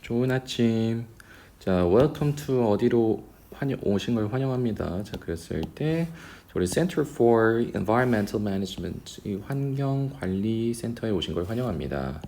좋은 아침. 자, welcome to 어디로 환영, 오신 걸 환영합니다. 자, 그랬을 때 우리 Center for Environmental Management 이 환경 관리 센터에 오신 걸 환영합니다.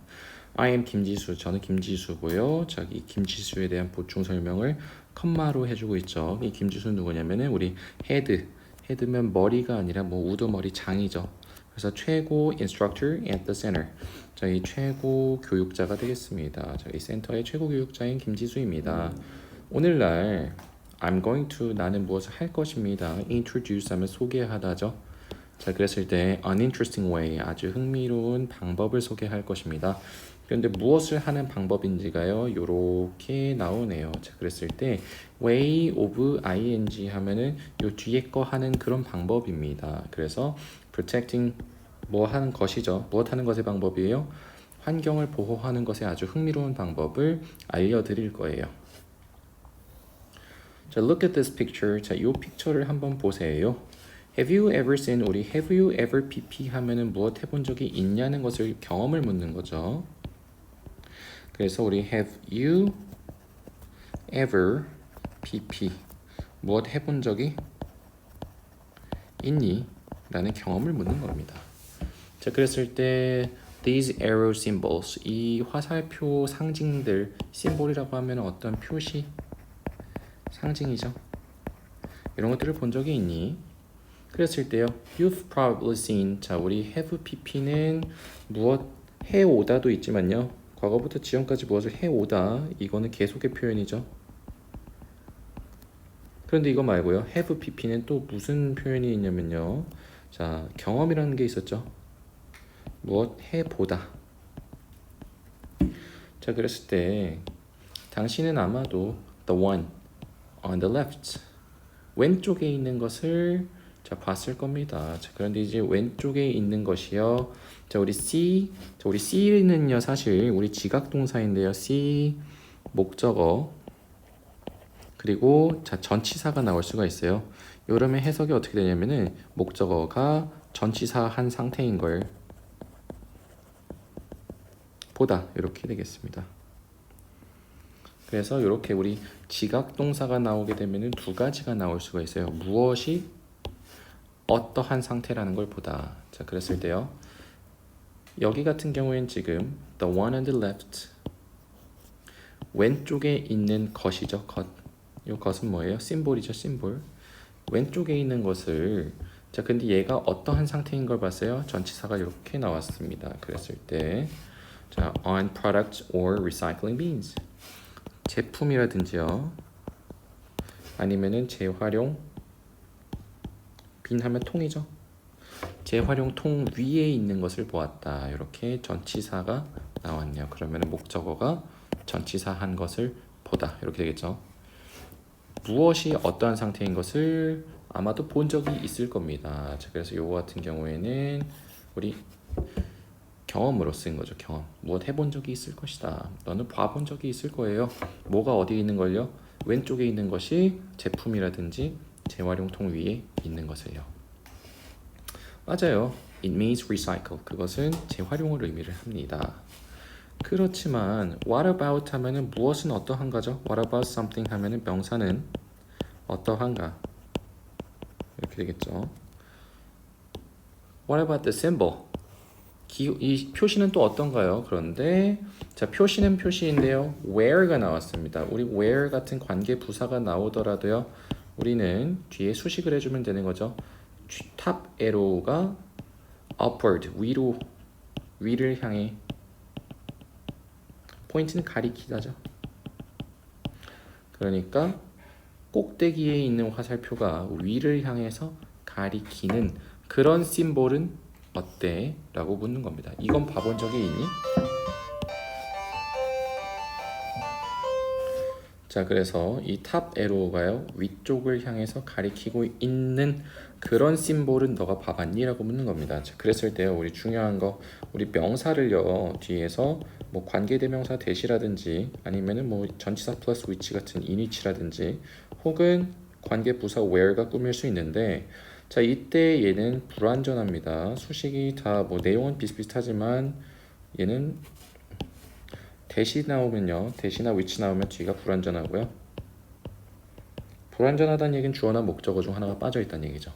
I am 김지수. 저는 김지수고요. 자기 김지수에 대한 보충 설명을 컴마로 해주고 있죠. 이 김지수는 누구냐면은 우리 헤드. 헤드면 머리가 아니라 뭐 우두머리 장이죠. 그래서 최고 instructor at the center. 저희 최고 교육자가 되겠습니다. 저희 센터의 최고 교육자인 김지수입니다. 오늘날 I'm going to 나는 무엇을 할 것입니다. introduce 하면 소개하다죠. 자, 그랬을 때 uninteresting way 아주 흥미로운 방법을 소개할 것입니다. 그런데 무엇을 하는 방법인지가요. 요렇게 나오네요. 자, 그랬을 때 way of ing 하면은 요 뒤에 거 하는 그런 방법입니다. 그래서 protecting 뭐 하는 것이죠. 무엇 하는 것의 방법이에요? 환경을 보호하는 것의 아주 흥미로운 방법을 알려드릴 거예요. 자, look at this picture. 자, 이 픽처를 한번 보세요. Have you ever seen 우리 Have you ever pp 하면은 무엇 해본 적이 있냐는 것을 경험을 묻는 거죠. 그래서 우리 Have you ever pp 무엇 해본 적이 있니? 라는 경험을 묻는 겁니다. 자, 그랬을 때 these arrow symbols 이 화살표 상징들 심볼이라고 하면 어떤 표시 상징이죠. 이런 것들을 본 적이 있니? 그랬을 때요. You've probably seen. 자, 우리 have pp는 무엇 해 오다도 있지만요. 과거부터 지금까지 무엇을 해 오다. 이거는 계속의 표현이죠. 그런데 이거 말고요. have pp는 또 무슨 표현이 있냐면요. 자, 경험이라는 게 있었죠. 무엇 해 보다. 자, 그랬을 때 당신은 아마도 the one on the left 왼쪽에 있는 것을 자 봤을 겁니다. 자 그런데 이제 왼쪽에 있는 것이요. 자 우리 C 자 우리 C는요 사실 우리 지각 동사인데요. C 목적어 그리고 자 전치사가 나올 수가 있어요. 요러면 해석이 어떻게 되냐면은 목적어가 전치사 한 상태인 걸 보다 이렇게 되겠습니다. 그래서 이렇게 우리 지각 동사가 나오게 되면은 두 가지가 나올 수가 있어요. 무엇이 어떠한 상태라는 걸 보다. 자, 그랬을 때요. 여기 같은 경우엔 지금 the one on the left 왼쪽에 있는 것이죠. 것. 이 것은 뭐예요? 심볼이죠. 심볼. 왼쪽에 있는 것을 자, 근데 얘가 어떠한 상태인 걸 봤어요? 전치사가 이렇게 나왔습니다. 그랬을 때 자, on product or recycling bins. 제품이라든지요. 아니면은 재활용 빈 하면 통이죠. 재활용 통 위에 있는 것을 보았다. 이렇게 전치사가 나왔네요. 그러면 목적어가 전치사 한 것을 보다. 이렇게 되겠죠. 무엇이 어떠한 상태인 것을 아마도 본 적이 있을 겁니다. 자, 그래서 요거 같은 경우에는 우리 경험으로 쓴 거죠. 경험. 무엇 해본 적이 있을 것이다. 너는 봐본 적이 있을 거예요. 뭐가 어디 있는 걸요? 왼쪽에 있는 것이 제품이라든지 재활용통 위에 있는 것을요. 맞아요. It means recycle. 그것은 재활용을 의미를 합니다. 그렇지만 what about 하면은 무엇은 어떠한가죠? What about something 하면은 명사는 어떠한가? 이렇게 되겠죠. What about the symbol? 기, 이 표시는 또 어떤가요? 그런데 자 표시는 표시인데요. where가 나왔습니다. 우리 where 같은 관계 부사가 나오더라도요. 우리는 뒤에 수식을 해주면 되는 거죠. 탑 에로가 upward 위로 위를 향해 포인트는 가리키다죠. 그러니까 꼭대기에 있는 화살표가 위를 향해서 가리키는 그런 심볼은 어때? 라고 묻는 겁니다. 이건 봐본 적이 있니? 자, 그래서 이 탑 에로우가요 위쪽을 향해서 가리키고 있는 그런 심볼은 너가 봐봤니?라고 묻는 겁니다. 자, 그랬을 때요, 우리 중요한 거, 우리 명사를요 뒤에서 뭐 관계대명사 대시라든지 아니면은 뭐 전치사 플러스 위치 같은 인위치라든지 혹은 관계부사 where가 꾸밀 수 있는데 자 이때 얘는 불완전합니다. 수식이 다 뭐 내용은 비슷비슷하지만 얘는 대시 나오면요. 대시나 위치 나오면 뒤가 불완전하고요. 불완전하다는 얘기는 주어나 목적어 중 하나가 빠져 있다는 얘기죠.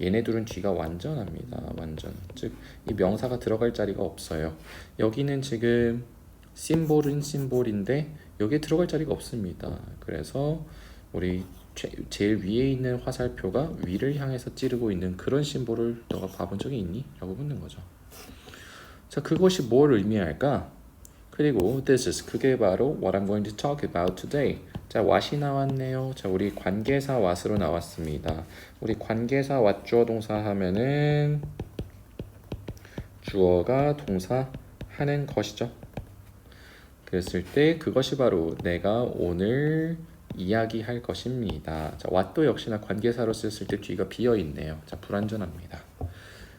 얘네 둘은 뒤가 완전합니다. 완전. 즉 이 명사가 들어갈 자리가 없어요. 여기는 지금 심볼은 심볼인데 여기에 들어갈 자리가 없습니다. 그래서 우리 최, 제일 위에 있는 화살표가 위를 향해서 찌르고 있는 그런 심볼을 너가 봐본 적이 있니? 라고 묻는 거죠. 자, 그것이 뭘 의미할까? 그리고 this is 그게 바로 what I'm going to talk about today. 자, what이 나왔네요. 자, 우리 관계사 what으로 나왔습니다. 우리 관계사 what 주어 동사 하면은 주어가 동사 하는 것이죠. 그랬을 때 그것이 바로 내가 오늘 이야기할 것입니다. 자, what도 역시나 관계사로 썼을 때 뒤가 비어 있네요. 자, 불완전합니다.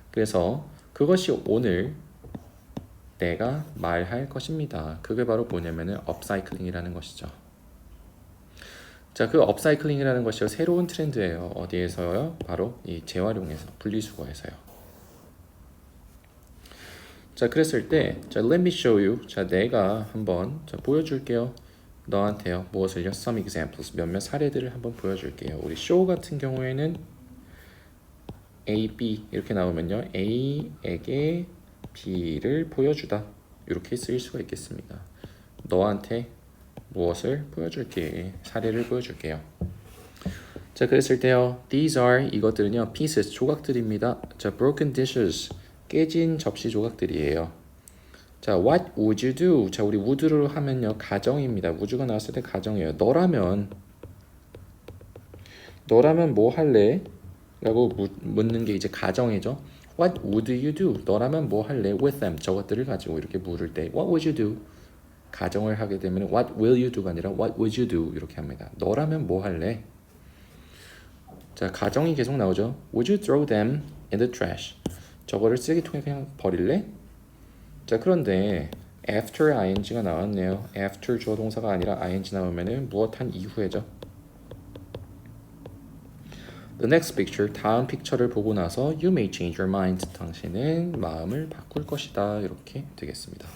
그래서 그것이 오늘 내가 말할 것입니다. 그게 바로 뭐냐면은 업사이클링이라는 것이죠. 자, 그 업사이클링이라는 것이 새로운 트렌드예요. 어디에서요? 바로 이 재활용에서, 분리수거에서요. 자, 그랬을 때, 자, let me show you. 자, 내가 한번 자, 보여줄게요. 너한테요. 무엇을요? Some examples. 몇몇 사례들을 한번 보여줄게요. 우리 show 같은 경우에는 A, B 이렇게 나오면요. A에게 B를 보여주다. 이렇게 쓰일 수가 있겠습니다. 너한테 무엇을 보여줄게. 사례를 보여줄게요. 자, 그랬을 때요. These are 이것들은요. pieces 조각들입니다. 자, broken dishes 깨진 접시 조각들이에요. 자, what would you do? 자, 우리 would로 하면요. 가정입니다. would가 나왔을 때 가정이에요. 너라면 너라면 뭐 할래? 라고 묻- 묻는 게 이제 가정이죠. What would you do? 너라면 뭐 할래? With them. 저것들을 가지고 이렇게 물을 때 What would you do? 가정을 하게 되면 What will you do가 아니라 What would you do? 이렇게 합니다. 너라면 뭐 할래? 자, 가정이 계속 나오죠. Would you throw them in the trash? 저거를 쓰레기통에 그냥 버릴래? 자, 그런데 after ing가 나왔네요. after 주어 동사가 아니라 ing 나오면은 무엇 한 이후에죠. The next picture, 다음 픽처를 보고 나서 you may change your mind. 당신은 마음을 바꿀 것이다. 이렇게 되겠습니다.